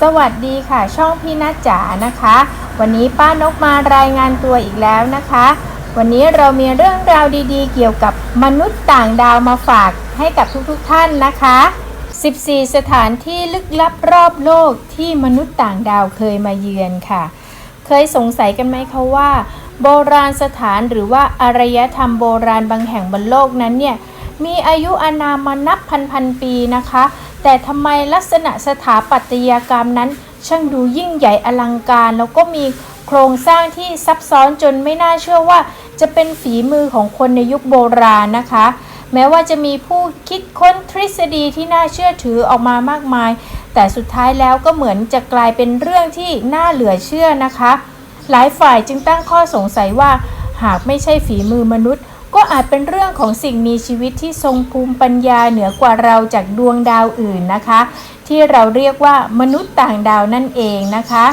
สวัสดีค่ะ ช่องพี่นัทจ๋านะคะ วันนี้ป้านกมารายงานตัวอีกแล้วนะคะ วันนี้เรามีเรื่องราวดีๆ เกี่ยวกับมนุษย์ต่างดาวมาฝากให้กับทุกๆท่านนะคะ 14 สถานที่ลึกลับรอบโลกที่มนุษย์ต่างดาวเคยมาเยือนค่ะ เคยสงสัยกันไหมคะว่า โบราณสถานหรือว่าอารยธรรมโบราณบางแห่งบนโลกนั้นเนี่ยมีอายุอานามมานับพันพันๆปีนะคะ แต่ทำไมลักษณะสถาปัตยกรรมนั้น ช่างดูยิ่งใหญ่อลังการ แล้วก็มีโครงสร้างที่ซับซ้อนจนไม่น่าเชื่อว่า จะเป็นฝีมือของคนในยุคโบราณนะคะ แม้ว่าจะมีผู้คิดค้นทฤษฎีที่น่าเชื่อถือออกมามากมาย แต่สุดท้ายแล้วก็เหมือนจะกลายเป็นเรื่องที่น่าเหลือเชื่อนะคะ หลายฝ่ายจึงตั้งข้อสงสัยว่า หากไม่ใช่ฝีมือมนุษย์ ก็อาจเป็นเรื่องของสิ่งมีชีวิตที่ทรงภูมิปัญญาเหนือกว่าเราจากดวงดาวอื่นนะคะ ที่เราเรียกว่ามนุษย์ต่างดาวนั่นเองนะคะ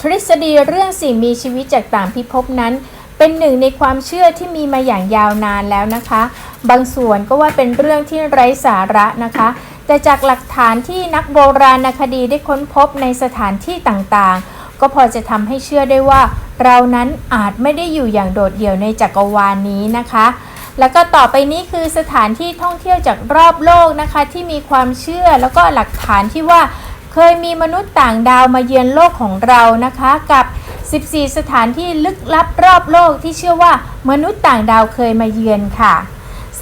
ทฤษฎีเรื่องสิ่งมีชีวิตจากต่างพิภพนั้นเป็นหนึ่งในความเชื่อที่มีมาอย่างยาวนานแล้วนะคะ บางส่วนก็ว่าเป็นเรื่องที่ไร้สาระนะคะ แต่จากหลักฐานที่นักโบราณคดีได้ค้นพบในสถานที่ต่างๆ ก็พอจะทำให้เชื่อได้ว่าเรานั้นอาจไม่ได้อยู่อย่างโดดเดี่ยวในจักรวาลนี้นะคะ แล้วก็ต่อไปนี้คือสถานที่ท่องเที่ยวจากรอบโลกนะคะ ที่มีความเชื่อแล้วก็หลักฐานที่ว่าเคยมีมนุษย์ต่างดาวมาเยือนโลกของเรานะคะ กับ 14 สถานที่ลึกลับรอบโลกที่เชื่อว่ามนุษย์ต่างดาวเคยมาเยือนค่ะ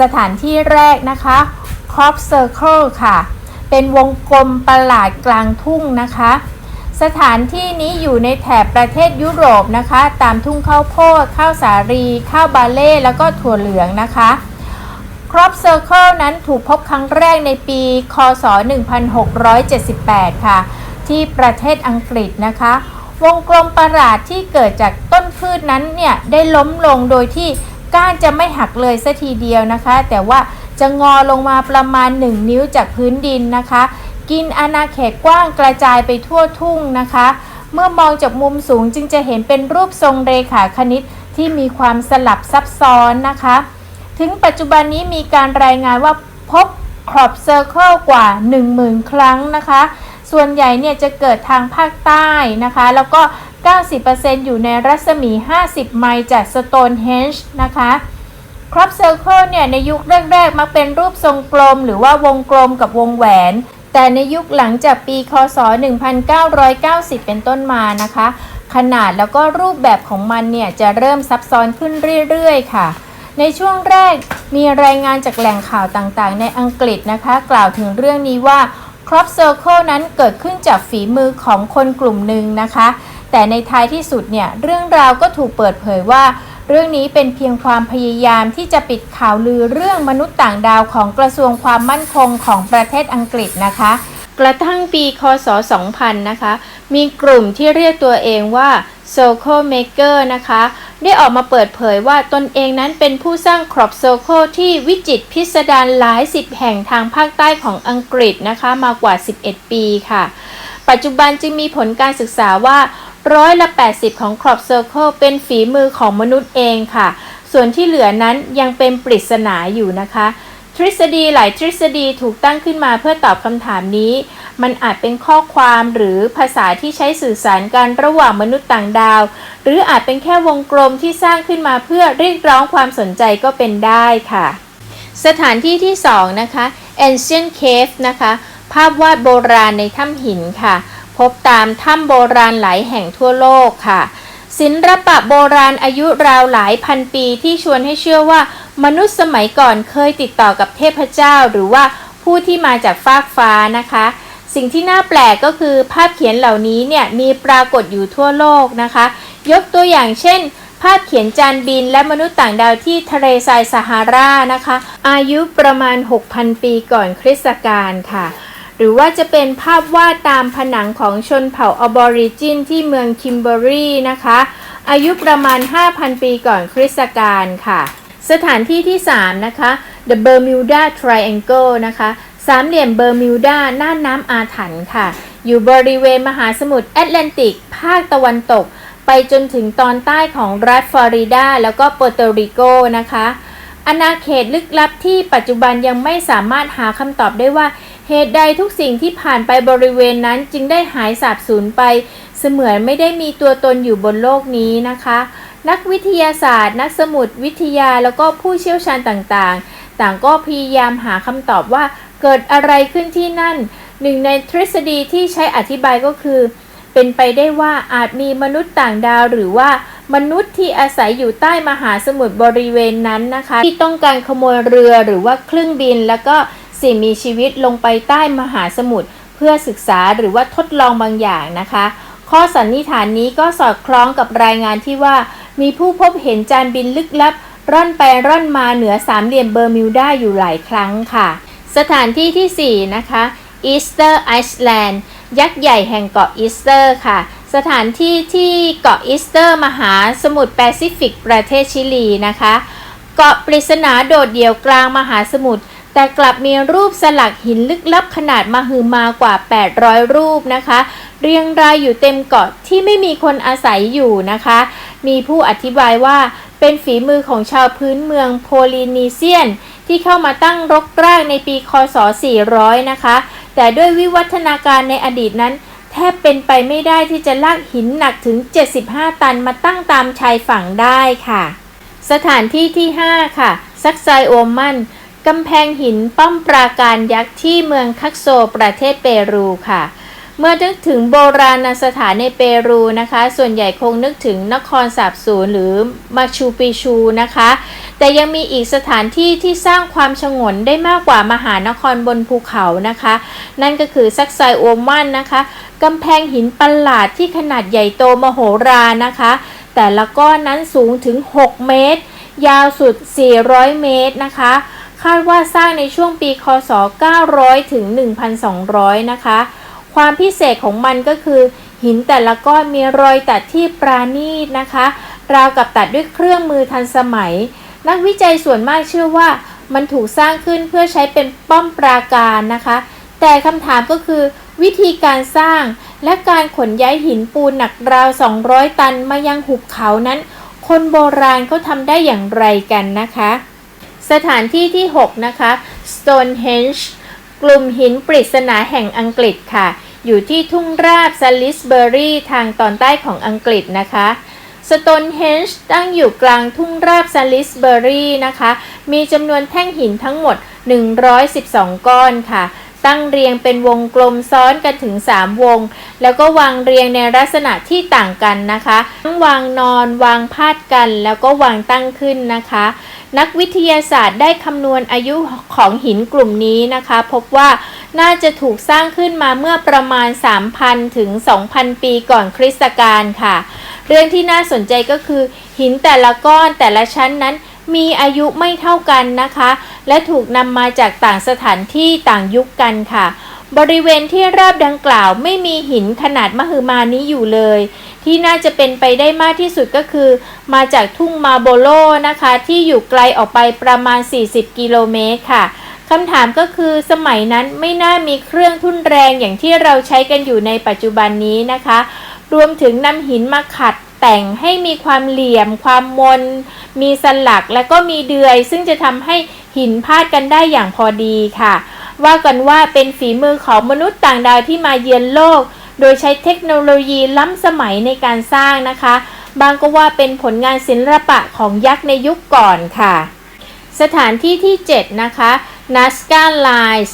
สถานที่แรกนะคะ Crop Circle ค่ะ เป็นวงกลมประหลาดกลางทุ่งนะคะ สถานที่นี้อยู่ในแถบประเทศยุโรปนะคะ ตามทุ่งข้าวโพดข้าวสาลีข้าวบาเล่ แล้วก็ถั่วเหลืองนะคะ Crop Circle นั้นถูกพบครั้งแรกในปี คศ 1678 ค่ะ ที่ประเทศอังกฤษนะคะ วงกลมประหลาดที่เกิดจากต้นพืชนั้นเนี่ย ได้ล้มลงโดยที่ก้านจะไม่หักเลยสัทีเดียวนะคะ แต่ว่าจะงอลงมาประมาณ 1 นิ้วจากพื้นดินนะคะ กินอาณาเขตกว้างกระจายไปทั่วทุ่งนะคะ เมื่อมองจากมุมสูงจึงจะเห็นเป็นรูปทรงเรขาคณิตที่มีความสลับซับซ้อนนะคะ ถึงปัจจุบันนี้มีการรายงานว่าพบครอบเซอร์เคิลกว่า 10,000 ครั้งนะคะ ส่วนใหญ่เนี่ยจะเกิดทางภาคใต้นะคะ แล้วก็ 90%อยู่ในรัศมี 50 ไมล์จากสโตนเฮนจ์นะคะครอบเซอร์เคิลเนี่ยในยุคแรก ๆ มักเป็นรูปทรงกลม หรือว่าวงกลมกับวงแหวน แต่ในยุคหลังจากปีคศ 1990 เป็นต้นมานะคะ ขนาดแล้วก็รูปแบบของมันเนี่ยจะเริ่มซับซ้อนขึ้นเรื่อยๆ ค่ะ ในช่วงแรกมีรายงานจากแหล่งข่าวต่างๆ ในอังกฤษนะคะ กล่าวถึงเรื่องนี้ว่า Crop Circle นั้นเกิดขึ้นจากฝีมือของคนกลุ่มหนึ่งนะคะ แต่ในท้ายที่สุดเนี่ยเรื่องราวก็ถูกเปิดเผยว่า เรื่องนี้เป็นเพียงความพยายามที่จะปิดข่าวลือเรื่องมนุษย์ต่างดาวของกระทรวงความมั่นคงของประเทศอังกฤษนะคะ กระทั่งปีคศ 2000 นะคะ มีกลุ่มที่เรียกตัวเองว่า Circle Maker นะคะ ได้ออกมาเปิดเผยว่าตนเองนั้นเป็นผู้สร้าง Crop Circle ที่วิจิตพิสดารหลายสิบแห่งทางภาคใต้ของอังกฤษนะคะ มากว่า 11 ปีค่ะ ปัจจุบันจึงมีผลการศึกษาว่า ร้อยละ 80 ของ Crop Circle เป็นฝีมือของมนุษย์เองค่ะ ส่วนที่เหลือนั้นยังเป็นปริศนาอยู่นะคะ ทฤษฎีหลายทฤษฎีถูกตั้งขึ้นมาเพื่อตอบคำถามนี้ มันอาจเป็นข้อความหรือภาษาที่ใช้สื่อสารกันระหว่างมนุษย์ต่างดาว หรืออาจเป็นแค่วงกลมที่สร้างขึ้นมาเพื่อเรียกร้องความสนใจก็เป็นได้ค่ะ สถานที่ที่ 2 นะคะ Ancient Cave นะคะ ภาพวาดโบราณในถ้ำหินค่ะ บตามถ้ำโบราณหลายแห่งทั่วโลกค่ะ ศิลปะโบราณอายุราวหลายพันปีที่ชวนให้เชื่อว่า มนุษย์สมัยก่อนเคยติดต่อกับเทพเจ้า หรือว่าผู้ที่มาจากฟากฟ้านะคะ สิ่งที่น่าแปลกก็คือภาพเขียนเหล่านี้เนี่ยมีปรากฏอยู่ทั่วโลกนะคะ ยกตัวอย่างเช่นภาพเขียนจานบินและมนุษย์ต่างดาวที่ทะเลทรายซาฮารานะคะ อายุประมาณ 6,000 ปีก่อนคริสตกาลค่ะ หรือว่าจะเป็นภาพวาดตามผนังของชนเผ่าออบอริจินที่เมืองคิมเบอรีนะคะ อายุประมาณ 5,000 ปีก่อนคริสตกาลค่ะ สถานที่ที่ 3 นะคะ The Bermuda Triangle นะคะ สามเหลี่ยมเบอร์มิวดาน่านน้ำอาถรรพ์ค่ะ อยู่บริเวณมหาสมุทรแอตแลนติก ภาคตะวันตก ไปจนถึงตอนใต้ของรัฐฟลอริดาแล้วก็เปอร์โตริโกนะคะอาณาเขตลึกลับที่ปัจจุบันยังไม่สามารถหาคำตอบได้ว่า เหตุใดทุกสิ่งที่ผ่านไปบริเวณนั้นจึงได้หายสาบสูญไป เสมือนไม่ได้มีตัวตนอยู่บนโลกนี้นะคะ นักวิทยาศาสตร์ นักสมุดวิทยาแล้วก็ผู้เชี่ยวชาญต่างๆ ต่างก็พยายามหาคำตอบว่าเกิดอะไรขึ้นที่นั่น หนึ่งในทฤษฎีที่ใช้อธิบายก็คือ เป็นไปได้ว่าอาจมีมนุษย์ต่างดาวหรือว่ามนุษย์ที่อาศัยอยู่ใต้มหาสมุทรบริเวณนั้นนะคะ ที่ต้องการขโมยเรือหรือว่าเครื่องบินแล้วก็ สิ่งมีชีวิตลงไปใต้มหาสมุทรเพื่อศึกษาหรือว่าทดลองบางอย่างนะคะ ข้อสันนิษฐานนี้ก็สอดคล้องกับรายงานที่ว่า มีผู้พบเห็นจานบินลึกลับ ร่อนไปร่อนมาเหนือสามเหลี่ยมเบอร์มิวดาอยู่หลายครั้งค่ะ สถานที่ที่ 4 นะคะอีสเตอร์ไอซ์แลนด์ยักษ์ใหญ่แห่งเกาะอีสเตอร์ค่ะ สถานที่ที่เกาะอีสเตอร์มหาสมุทรแปซิฟิกประเทศชิลีนะคะ เกาะปริศนาโดดเดี่ยวกลางมหาสมุทร แต่กลับมีรูปสลักหินลึกลับขนาดมหึมากว่า 800 รูปนะคะ เรียงรายอยู่เต็มเกาะที่ไม่มีคนอาศัยอยู่นะคะ มีผู้อธิบายว่าเป็นฝีมือของชาวพื้นเมืองโพลินีเซียน ที่เข้ามาตั้งรกรากในปีคศ 400 นะคะ แต่ด้วยวิวัฒนาการในอดีตนั้น แทบเป็นไปไม่ได้ที่จะลากหินหนักถึง 75 ตันมาตั้งตามชายฝั่งได้ค่ะ สถานที่ที่ 5 ค่ะซักไซโอมัน กำแพงหินป้อมปราการยักษ์ที่เมืองคักโซประเทศเปรูค่ะ เมื่อนึกถึงโบราณสถานในเปรูนะคะ ส่วนใหญ่คงนึกถึงนครสาบสูญหรือมาชูปิชูนะคะ แต่ยังมีอีกสถานที่ที่สร้างความชงนได้มากกว่ามหานครบนภูเขานะคะ นั่นก็คือซักไซโอมันนะคะกำแพงหินประหลาดที่ขนาดใหญ่โตมโหฬารนะคะ แต่ละก้อนนั้นสูงถึง 6 เมตร ยาวสุด 400 เมตรนะคะ คาดว่าสร้างในช่วงปีคศ 900 ถึง 1,200 นะคะ ความพิเศษของมันก็คือ หินแต่ละก้อนมีรอยตัดที่ปราณีตนะคะ ราวกับตัดด้วยเครื่องมือทันสมัย นักวิจัยส่วนมากเชื่อว่ามันถูกสร้างขึ้นเพื่อใช้เป็นป้อมปราการนะคะ แต่คำถามก็คือวิธีการสร้างและการขนย้ายหินปูนหนักราว 200 ตันมายังหุบเขานั้น คนโบราณเขาทำได้อย่างไรกันนะคะ สถานที่ที่ 6 นะคะ Stonehenge กลุ่มหินปริศนาแห่งอังกฤษค่ะ อยู่ที่ทุ่งราบซาลิสเบอรีทางตอนใต้ของอังกฤษนะคะ Stonehenge ตั้งอยู่กลางทุ่งราบซาลิสเบอรีนะคะ มีจำนวนแท่งหินทั้งหมด 112 ก้อนค่ะ ตั้งเรียงเป็นวงกลมซ้อนกันถึง 3 วง แล้วก็วางเรียงในลักษณะที่ต่างกันนะคะ ทั้งวางนอน วางพาดกัน แล้วก็วางตั้งขึ้นนะคะ นักวิทยาศาสตร์ได้คำนวณอายุของหินกลุ่มนี้นะคะ พบว่าน่าจะถูกสร้างขึ้นมาเมื่อประมาณ 3,000 ถึง 2,000 ปีก่อนคริสตกาลค่ะ เรื่องที่น่าสนใจก็คือ หินแต่ละก้อนแต่ละชั้นนั้นมีอายุไม่เท่ากันนะคะ และถูกนำมาจากต่างสถานที่ต่างยุคกันค่ะ บริเวณที่ราบดังกล่าวไม่มีหินขนาดมหึมานี้อยู่เลย ที่น่าจะเป็นไปได้มากที่สุดก็คือ มาจากทุ่งมาโบโลนะคะ ที่อยู่ไกลออกไปประมาณ 40 กิโลเมตรค่ะคำถามก็คือสมัยนั้นไม่น่ามีเครื่องทุ่นแรงอย่างที่เราใช้กันอยู่ในปัจจุบันนี้นะคะ รวมถึงนำหินมาขัดแต่งให้มีความเหลี่ยม ความมน มีสลักและก็มีเดือย ซึ่งจะทำให้หินพาดกันได้อย่างพอดีค่ะ ว่ากันว่าเป็นฝีมือของมนุษย์ต่างดาวที่มาเยือนโลก โดยใช้เทคโนโลยีล้ำสมัยในการสร้างนะคะ บางก็ว่าเป็นผลงานศิลปะของยักษ์ในยุคก่อนค่ะ สถานที่ที่ 7 นะคะ Nazca Lines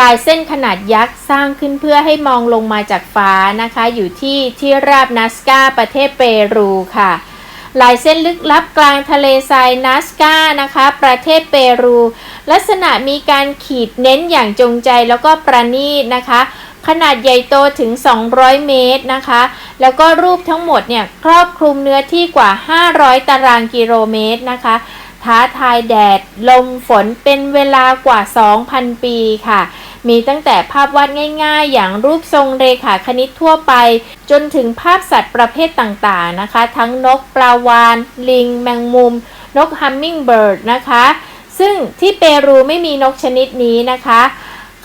ลายเส้นขนาดยักษ์สร้างขึ้นเพื่อให้มองลงมาจากฟ้านะคะ อยู่ที่ที่ราบนัสกาประเทศเปรูค่ะลายเส้นลึกลับกลางทะเลทรายนัสกานะคะ ประเทศเปรู ลักษณะมีการขีดเน้นอย่างจงใจแล้วก็ประณีตนะคะ ขนาดใหญ่โตถึง 200 เมตรนะคะ แล้วก็รูปทั้งหมดเนี่ยครอบคลุมเนื้อที่กว่า 500 ตารางกิโลเมตรนะคะ ท้าทายแดด ลมฝนเป็นเวลากว่า 2,000 ปีค่ะ มีตั้งแต่ภาพวาดง่ายๆ อย่างรูปทรงเรขาคณิตทั่วไป จนถึงภาพสัตว์ประเภทต่างๆนะคะ ทั้งนกปลาวาน ลิง แมงมุม นกฮัมมิงเบิร์ดนะคะ ซึ่งที่เปรูไม่มีนกชนิดนี้นะคะ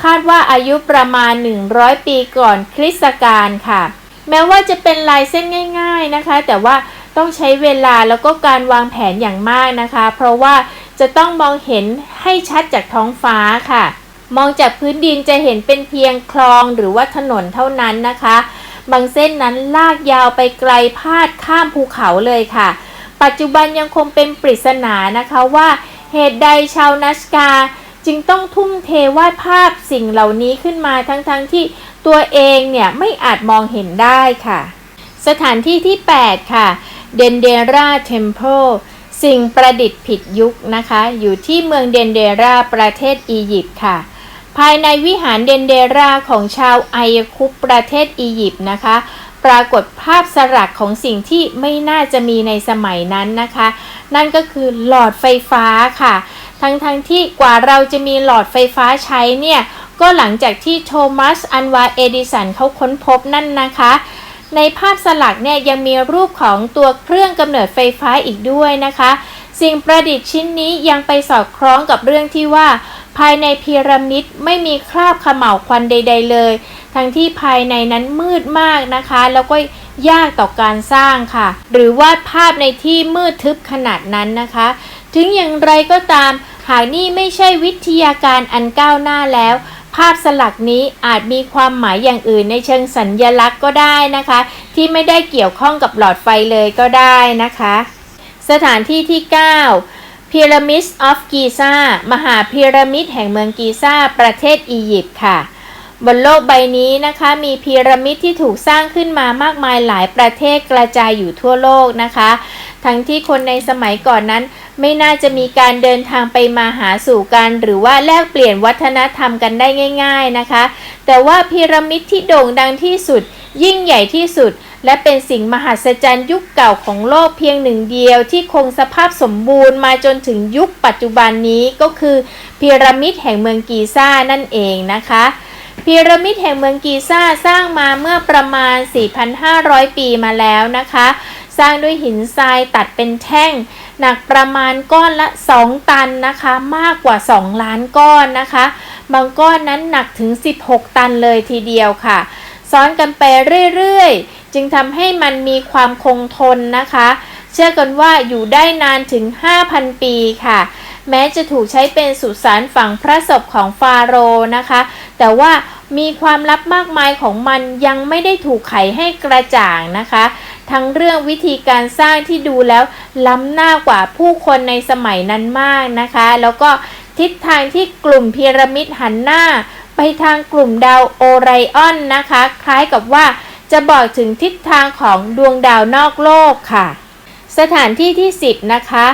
คาดว่าอายุประมาณ 100 ปีก่อนคริสตกาลค่ะ แม้ว่าจะเป็นลายเส้นง่าย ๆนะคะ แต่ว่าต้องใช้เวลาแล้วก็การวางแผนอย่างมากนะคะ เพราะว่าจะต้องมองเห็นให้ชัดจากท้องฟ้าค่ะ มองจากพื้นดินจะเห็นเป็นเพียงคลองหรือว่าถนนเท่านั้นนะคะ บางเส้นนั้นลากยาวไปไกลพาดข้ามภูเขาเลยค่ะ ปัจจุบันยังคงเป็นปริศนานะคะว่าเหตุใดชาวนัสกา จึงต้องทุ่มเทวาดภาพสิ่งเหล่านี้ขึ้นมาทั้งๆทที่ตัวเองเนี่ยไม่อาจมองเห็นได้ค่ะ สถานที่ที่ 8 ค่ะเดนเดราเทมเพลสิ่งประดิษฐ์ผิดยุคนะคะ อยู่ที่เมืองเดนเดราประเทศอียิปต์ค่ะ ภายในวิหารเดนเดราของชาวไอยคุปประเทศอียิปต์นะคะ ปรากฏภาพสลักของสิ่งที่ไม่น่าจะมีในสมัยนั้นนะคะ นั่นก็คือหลอดไฟฟ้าค่ะ ทั้งๆทที่กว่าเราจะมีหลอดไฟฟ้าใช้เนี่ย ก็หลังจากที่โทมัส อันวาเอดิสันเขาค้นพบนั่นนะคะ ในภาพสลักเนี่ยยังมีรูปของตัวเครื่องกำเนิดไฟฟ้าอีกด้วยนะคะ สิ่งประดิษฐ์ชิ้นนี้ยังไปสอดคล้องกับเรื่องที่ว่า ภายในพีระมิดไม่มีคราบขม่าวควันใด ๆ เลย ทั้งที่ภายในนั้นมืดมากนะคะ แล้วก็ยากต่อการสร้างค่ะ หรือวาดภาพในที่มืดทึบขนาดนั้นนะคะ ถึงอย่างไรก็ตาม หากนี่ไม่ใช่วิทยาการอันก้าวหน้าแล้ว ภาพสลักนี้อาจมีความหมายอย่างอื่นในเชิงสัญญลักษณ์ก็ได้นะคะ ที่ไม่ได้เกี่ยวข้องกับหลอดไฟเลยก็ได้นะคะ สถานที่ที่ 9 Pyramid of Giza มหาพีระมิดแห่งเมืองกีซาประเทศอียิปต์ค่ะ บนโลกใบนี้นะคะมีพีระมิดที่ถูกสร้างขึ้นมามากมายหลายประเทศกระจายอยู่ทั่วโลกนะคะ ทั้งที่คนในสมัยก่อนนั้น ไม่น่าจะมีการเดินทางไปมาหาสู่กัน หรือว่าแลกเปลี่ยนวัฒนธรรมกันได้ง่าย ๆนะคะ แต่ว่าพีระมิดที่โด่งดังที่สุด ยิ่งใหญ่ที่สุด และเป็นสิ่งมหัศจรรย์ยุคเก่าของโลกเพียงหนึ่งเดียว ที่คงสภาพสมบูรณ์มาจนถึงยุคปัจจุบันนี้ก็คือพีระมิดแห่งเมืองกีซ่านั่นเองนะคะ พีระมิดแห่งเมืองกีซ่าสร้างมาเมื่อประมาณ 4,500 ปีมาแล้วนะคะ สร้างด้วยหินทรายตัดเป็นแท่ง หนักประมาณก้อนละ 2 ตันนะคะ มากกว่า 2 ล้านก้อนนะคะ บางก้อนนั้นหนักถึง 16 ตันเลยทีเดียวค่ะ ซ้อนกันไปเรื่อยๆ จึงทำให้มันมีความคงทนนะคะ เชื่อกันว่าอยู่ได้นานถึง 5,000 ปีค่ะ แม้จะถูกใช้เป็นสุสานฝังพระศพของฟาโรห์นะคะ แต่ว่ามีความลับมากมายของมันยังไม่ได้ถูกไขให้กระจ่างนะคะ ทั้งเรื่องวิธีการสร้างที่ดูแล้วล้ำหน้ากว่าผู้คนในสมัยนั้นมากนะคะ แล้วก็ทิศทางที่กลุ่มพีระมิดหันหน้า ไปทางกลุ่มดาวโอไรออนนะคะ คล้ายกับว่าจะบอกถึงทิศทางของดวงดาวนอกโลกค่ะ สถานที่ที่ 10 นะคะ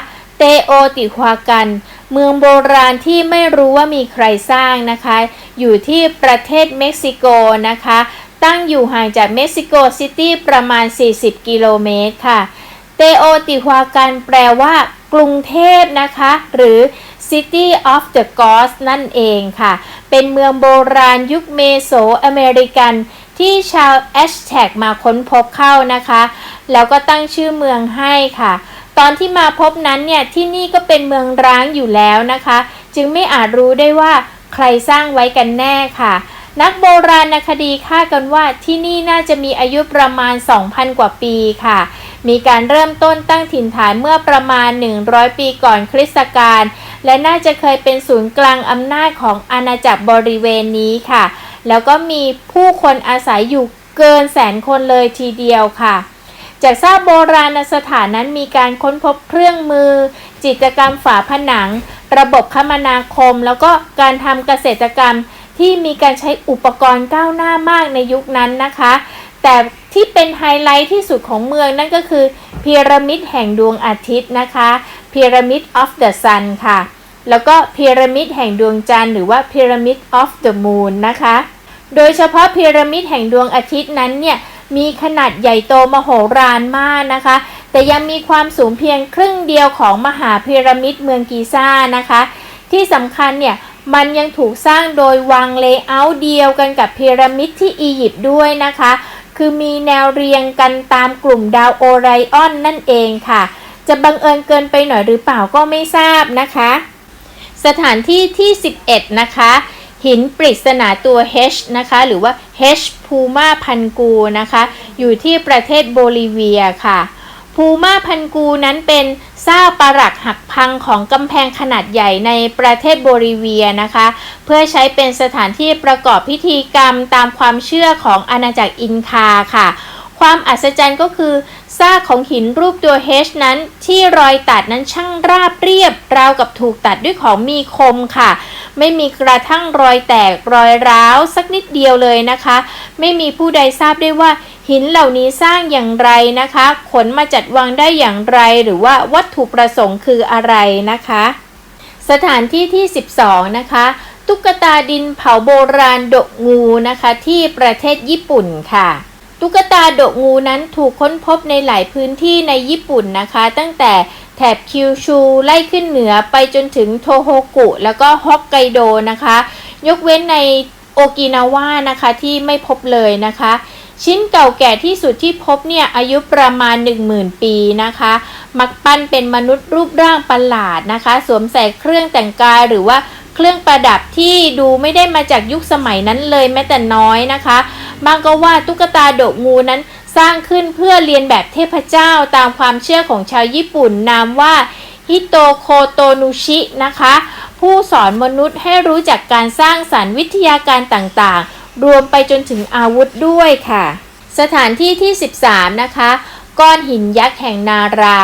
ตโอติควากัน เมืองโบราณที่ไม่รู้ว่ามีใครสร้างนะคะ อยู่ที่ประเทศเม็กซิโกนะคะ ตั้งอยู่ห่างจากเม็กซิโกซิตี้ประมาณ 40 กิโลเมตรค่ะ เตโอติควากันแปลว่ากรุงเทพนะคะ หรือ City of the Gods นั่นเองค่ะ เป็นเมืองโบราณยุคเมโสอเมริกันที่ชาวแอชแท็กมาค้นพบเข้านะคะ แล้วก็ตั้งชื่อเมืองให้ค่ะ ตอนที่มาพบนั้นเนี่ยที่นี่ก็เป็นเมืองร้างอยู่แล้วนะคะ จึงไม่อาจรู้ได้ว่าใครสร้างไว้กันแน่ค่ะ นักโบราณคดีคาดกันว่าที่นี่น่าจะมีอายุประมาณ 2,000 กว่าปีค่ะ มีการเริ่มต้นตั้งถิ่นฐานเมื่อประมาณ 100 ปีก่อนคริสตกาลและน่าจะเคยเป็นศูนย์กลางอำนาจของอาณาจักรบริเวณนี้ค่ะ แล้วก็มีผู้คนอาศัยอยู่เกินแสนคนเลยทีเดียวค่ะ จากซากโบราณสถานนั้นมีการค้นพบเครื่องมือ จิตรกรรมฝาผนัง ระบบคมนาคม แล้วก็การทำเกษตรกรรมที่มีการใช้อุปกรณ์ก้าวหน้ามากในยุคนั้นนะคะ แต่ที่เป็นไฮไลท์ที่สุดของเมืองนั่นก็คือพีระมิดแห่งดวงอาทิตย์นะคะ Pyramid of the Sun ค่ะ แล้วก็พีระมิดแห่งดวงจันทร์หรือว่า Pyramid of the Moon นะคะ โดยเฉพาะพีระมิดแห่งดวงอาทิตย์นั้นเนี่ย มีขนาดใหญ่โตมโหฬารมากนะคะ แต่ยังมีความสูงเพียงครึ่งเดียวของมหาพีระมิดเมืองกีซ่านะคะ ที่สำคัญเนี่ยมันยังถูกสร้างโดยวางเลเยอร์เดียวกันกับพีระมิดที่อียิปต์ด้วยนะคะ คือมีแนวเรียงกันตามกลุ่มดาวโอไรออนนั่นเองค่ะ จะบังเอิญเกินไปหน่อยหรือเปล่าก็ไม่ทราบนะคะ สถานที่ที่ 11 นะคะ หินปริศนาตัว H นะคะ หรือว่า H พูมาพันกูนะคะ อยู่ที่ประเทศโบลิเวียค่ะโภูมาพันกูนั้นเป็นซากปรักหักพังของกำแพงขนาดใหญ่ในประเทศโบลิเวียนะคะ เพื่อใช้เป็นสถานที่ประกอบพิธีกรรมตามความเชื่อของอาณาจักรอินคาค่ะ ความอัศจรรย์ก็คือ ซากของหินรูปตัว H นั้นที่รอยตัดนั้นช่างราบเรียบ ราวกับถูกตัดด้วยของมีคมค่ะ ไม่มีกระทั่งรอยแตกรอยร้าวสักนิดเดียวเลยนะคะ ไม่มีผู้ใดทราบได้ว่าหินเหล่านี้สร้างอย่างไรนะคะ ขนมาจัดวางได้อย่างไร หรือว่าวัตถุประสงค์คืออะไรนะคะ สถานที่ที่ 12 นะคะตุ๊กตาดินเผาโบราณดกงูนะคะที่ประเทศญี่ปุ่นค่ะ ตุ๊กตาโดงูนั้นถูกค้นพบในหลายพื้นที่ในญี่ปุ่นนะคะ ตั้งแต่แถบคิวชูไล่ขึ้นเหนือไปจนถึงโทโฮกุ แล้วก็ฮอกไกโดนะคะ ยกเว้นในโอกินาว่านะคะที่ไม่พบเลยนะคะ ชิ้นเก่าแก่ที่สุดที่พบเนี่ยอายุประมาณ 10,000 ปีนะคะ มักปั้นเป็นมนุษย์รูปร่างประหลาดนะคะ สวมใส่เครื่องแต่งกายหรือว่าเครื่องประดับที่ดูไม่ได้มาจากยุคสมัยนั้นเลยแม้แต่น้อยนะคะ บางก็ว่าตุ๊กตาโดกงูนั้นสร้างขึ้นเพื่อเรียนแบบเทพเจ้าตามความเชื่อของชาวญี่ปุ่นนามว่าฮิโตโคโตนุชินะคะ ผู้สอนมนุษย์ให้รู้จักการสร้างสรรค์วิทยาการต่างๆ รวมไปจนถึงอาวุธด้วยค่ะ สถานที่ที่ 13 นะคะ ก้อนหินยักษ์แห่งนารา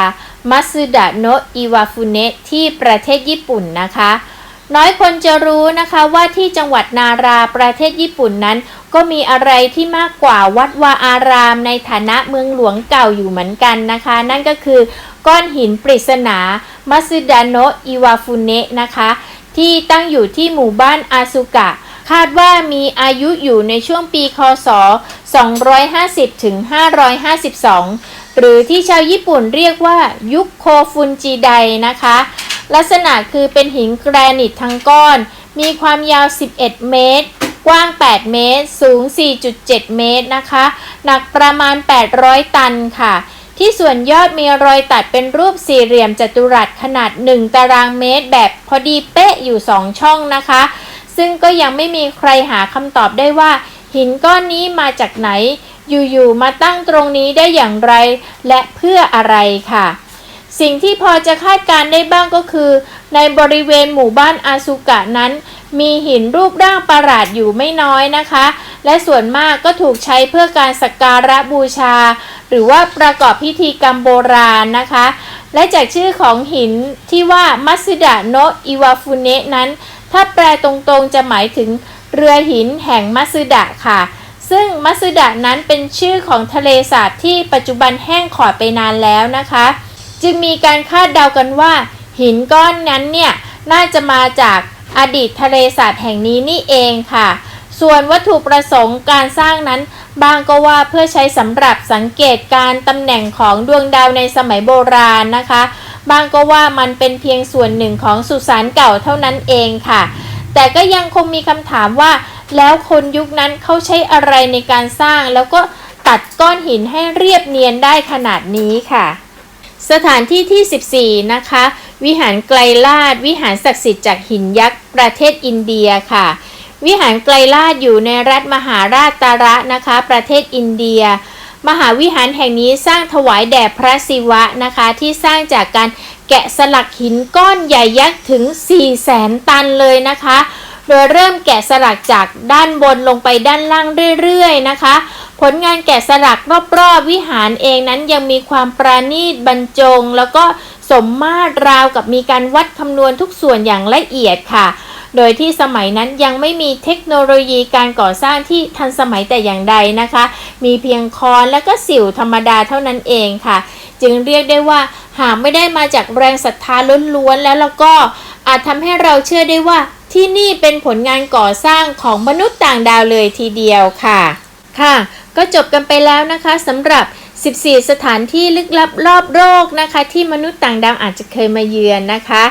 มัสึดะโนะอิวาฟุเนะที่ประเทศญี่ปุ่นนะคะ น้อยคนจะรู้นะคะว่าที่จังหวัดนาราประเทศญี่ปุ่นนั้น ก็มีอะไรที่มากกว่าวัดวาอารามในฐานะเมืองหลวงเก่าอยู่เหมือนกันนะคะ นั่นก็คือก้อนหินปริศนามัสึดะโนะอิวาฟุเนะนะคะ ที่ตั้งอยู่ที่หมู่บ้านอาซุกะ คาดว่ามีอายุอยู่ในช่วงปีคศ 250ถึง552 หรือที่ชาวญี่ปุ่นเรียกว่ายุคโคฟุนจิไดนะคะ ลักษณะคือเป็นหินแกรนิตทั้งก้อน มีความยาว 11 เมตร กว้าง 8 เมตร สูง 4.7 เมตรนะคะ หนักประมาณ 800 ตันค่ะ ที่ส่วนยอดมีรอยตัดเป็นรูปสี่เหลี่ยมจัตุรัสขนาด 1 ตารางเมตร แบบพอดีเป๊ะอยู่ 2 ช่องนะคะ ซึ่งก็ยังไม่มีใครหาคำตอบได้ว่า หินก้อนนี้มาจากไหน อยู่ๆ มาตั้งตรงนี้ได้อย่างไร และเพื่ออะไรค่ะ สิ่งที่พอจะคาดการได้บ้างก็คือ ในบริเวณหมู่บ้านอาซุกะนั้น มีหินรูปร่างประหลาดอยู่ไม่น้อยนะคะ และส่วนมากก็ถูกใช้เพื่อการสักการะบูชา หรือว่าประกอบพิธีกรรมโบราณนะคะ และจากชื่อของหินที่ว่ามัสดะโนะอิวาฟุเนะนั้น ถ้าแปลตรงๆจะหมายถึงเรือหินแห่งมัสดะค่ะซึ่งมัสดะนั้นเป็นชื่อของทะเลสาบที่ปัจจุบันแห้งขอดไปนานแล้วนะคะ จึงมีการคาดเดากันว่า หินก้อนนั้นเนี่ยน่าจะมาจากอดีตทะเลสาบแห่งนี้นี่เองค่ะ ส่วนวัตถุประสงค์การสร้างนั้น บางก็ว่าเพื่อใช้สำหรับสังเกตการตำแหน่งของดวงดาวในสมัยโบราณนะคะ บางก็ว่ามันเป็นเพียงส่วนหนึ่งของสุสานเก่าเท่านั้นเองค่ะ แต่ก็ยังคงมีคำถามว่า แล้วคนยุคนั้นเขาใช้อะไรในการสร้าง แล้วก็ตัดก้อนหินให้เรียบเนียนได้ขนาดนี้ค่ะ สถานที่ที่ 14 นะคะ วิหารไกลลาด วิหารศักดิ์สิทธิ์จากหินยักษ์ประเทศอินเดียค่ะ วิหารไกลลาดอยู่ในรัฐมหาราชตาระนะคะ ประเทศอินเดีย มหาวิหารแห่งนี้สร้างถวายแด่พระศิวะนะคะ ที่สร้างจากการแกะสลักหินก้อนใหญ่ยักษ์ถึง4แสนตันเลยนะคะ โดยเริ่มแกะสลักจากด้านบนลงไปด้านล่างเรื่อยๆนะคะ ผลงานแกะสลักรอบๆวิหารเองนั้นยังมีความประณีตบรรจง แล้วก็สมมาตรราวกับมีการวัดคำนวณทุกส่วนอย่างละเอียดค่ะ โดยที่สมัยนั้นยังไม่มีเทคโนโลยีการก่อสร้างที่ทันสมัยแต่อย่างใดนะคะ มีเพียงคอนและก็สิวธรรมดาเท่านั้นเองค่ะ จึงเรียกได้ว่าหากไม่ได้มาจากแรงศรัทธาล้วนๆแล้วแล้วก็อาจทำให้เราเชื่อได้ว่า ที่นี่เป็นผลงานก่อสร้างของมนุษย์ต่างดาวเลยทีเดียวค่ะ ค่ะ ก็จบกันไปแล้วนะคะสำหรับ 14 สถานที่ลึกลับรอบโลกนะคะ ที่มนุษย์ต่างดาวอาจจะเคยมาเยือนนะคะ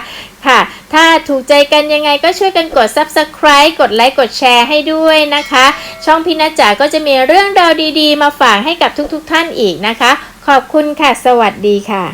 ค่ะ ถ้าถูกใจกันยังไงก็ช่วยกันกด Subscribe กดไลค์ กดแชร์ให้ด้วยนะคะ ช่องพินาจ๋าก็จะมีเรื่องราวดีๆ มาฝากให้กับทุกๆทท่านอีกนะคะ ขอบคุณค่ะ สวัสดีค่ะ